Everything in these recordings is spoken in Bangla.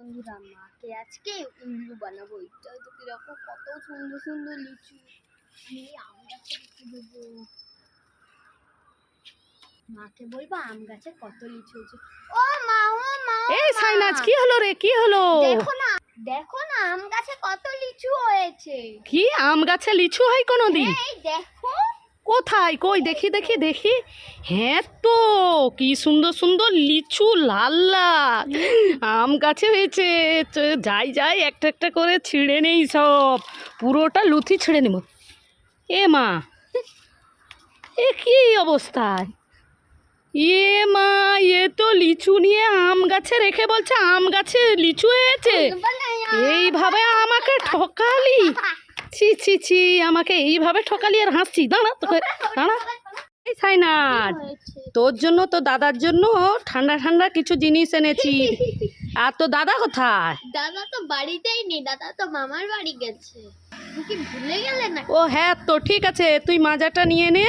বন্ধুরা মাকে আজকে উল্লু বানাবো। এটা তো কীরকম কত সুন্দর সুন্দর লিচু। আমি আম গাছে দেবো। মাকে বলব আম গাছে কত লিচু হয়েছে। ও মা ও মা। এই সাইনাজ কি হলো রে? কি হলো? দেখো না দেখো না আম গাছে কত লিচু হয়েছে। কি? আম গাছে লিচু হয় কোনোদিন? এই দেখো। কোথায়? কই? দেখি দেখি দেখি। হ্যাঁ তো কি সুন্দর সুন্দর লিচু লাল লাল আম গাছে হয়েছে। যাই যাই একটা একটা করে ছিঁড়ে নেই সব। পুরোটা লুথি ছিঁড়ে নেব। এ মা এ কি অবস্থায় এ মা এ তো লিচু নিয়ে আম গাছে রেখে বলছে আম গাছে লিচু হয়েছে। এইভাবে আমাকে ঠকালি? ছি ছি ছি আমাকে এইভাবে ঠকালি আর হাসছি দাঁড়া তোকে দাঁড়া। এই সাইনাজ তোর জন্য তো দাদার জন্য ঠান্ডা ঠান্ডা কিছু জিনিস এনেছি। আর তো দাদা কোথায়? দাদা তো বাড়িতেই নেই দাদা তো মামার বাড়ি গেছে। ভুলে গেলে না? ও হ্যাঁ তো ঠিক আছে তুই মাজাটা নিয়ে নে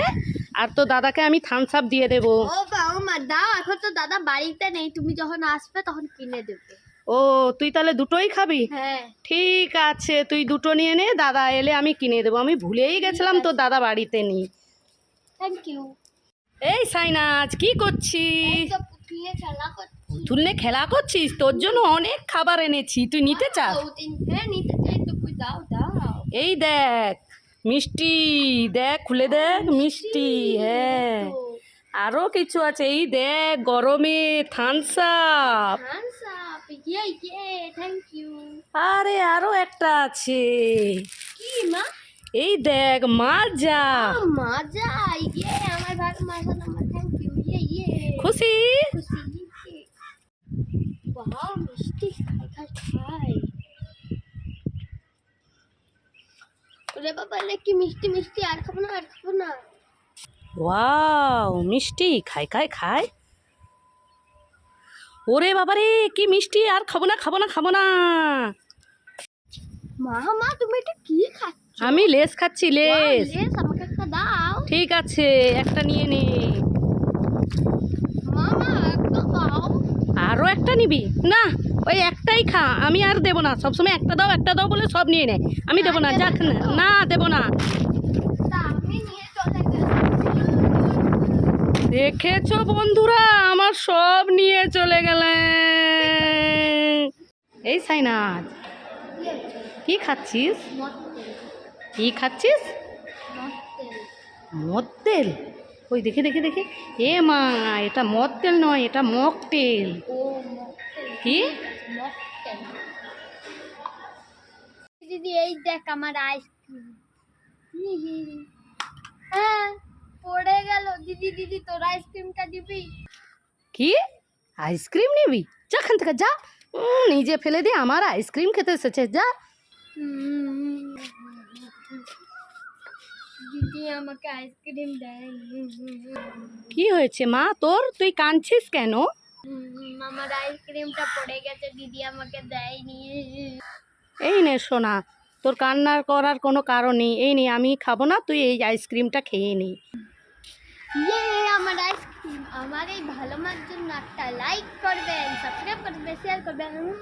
আর তো দাদাকে আমি থামস আপ দিয়ে দেবো। ও মা দাও এখন তো দাদা বাড়িতে নেই তুমি যখন আসবে তখন কিনে দেবে। ও তুই তাহলে দুটোই খাবি? হ্যাঁ। ঠিক আছে তুই দুটো নিয়ে নে দাদা এলে আমি কিনে দেবো। আমি ভুলেই গেছিলাম তো দাদা বাড়িতে নেই। থ্যাংক ইউ এই সাইনাজ কি করছিস? তুলনে খেলা করছিস? তোর জন্য অনেক খাবার এনেছি। তুই নিতে চাস? হ্যাঁ এই দেখ মিষ্টি দেখ খুলে দেখ মিষ্টি হ্যাঁ। আরও কিছু আছে। এই দেখ গরমে up ইয়ে ইয়ে থ্যাংক ইউ আরে আরও একটা আছে। কি মা? এই দেখ মাজা। মজা ইয়ে আমার ভাগ মজা নাম্বার থ্যাংক ইউ ইয়ে ইয়ে খুশি? খুশি বাহ মিষ্টি খাই খাই ওরে বাবা রে কি মিষ্টি মিষ্টি আর খাব না আর খাব না। ওয়াও মিষ্টি খাই খাই খাই। ওরে বাবারে কি মিষ্টি আর খাব না খাব না খাব না। মা মা তুমি এটা কি খাচ্ছ? আমি লেস খাচ্ছি লেস। লেস আমাকে একটা দাও। ঠিক আছে একটা নিয়ে নে। আরও একটা নিবি? না ওই একটাই খা আমি আর দেবো না। সবসময় একটা দাও একটা দাও বলে সব নিয়ে নেয় আমি দেবো না যাক না না দেবো না তা আমি নিয়ে চলে গেলাম দেখেছ বন্ধুরা? আমার সব নিয়ে চলে গেলেন। এই সাইনাজ কি খাচ্ছিস? কি খাচ্ছিস? মদ তেল। ওই দেখে দেখে দেখে। এ মা এটা মদ তেল নয় এটা মক তেল। মকটেল কি? দিদি এই দেখ আমার আইসক্রিম হ্যাঁ। পড়ে গেল। দিদি দিদি তোর আইসক্রিমটা দিবি? কি? আইসক্রিম নিবি? যা খান থেকে যা। নিজে ফেলে দিয়ে আমার আইসক্রিম খেতে এসেছে যা। দিদি আমাকে আইসক্রিম দেয়। কি হয়েছে মা? তোর? তুই কাঁদছিস কেন? আমার আইসক্রিমটা পড়ে গেছে দিদি আমাকে দেয়নি। এই নে সোনা তোর কান্নার করার কোনো কারণ নেই। এই নে আমি খাব না তুই এই আইসক্রিমটা খেয়ে নি। ইয়ে আমার আইসক্রিম আমার এই ভালো মার জন্য একটা লাইক করবেন সাবস্ক্রাইব করবেন শেয়ার করবেন উম,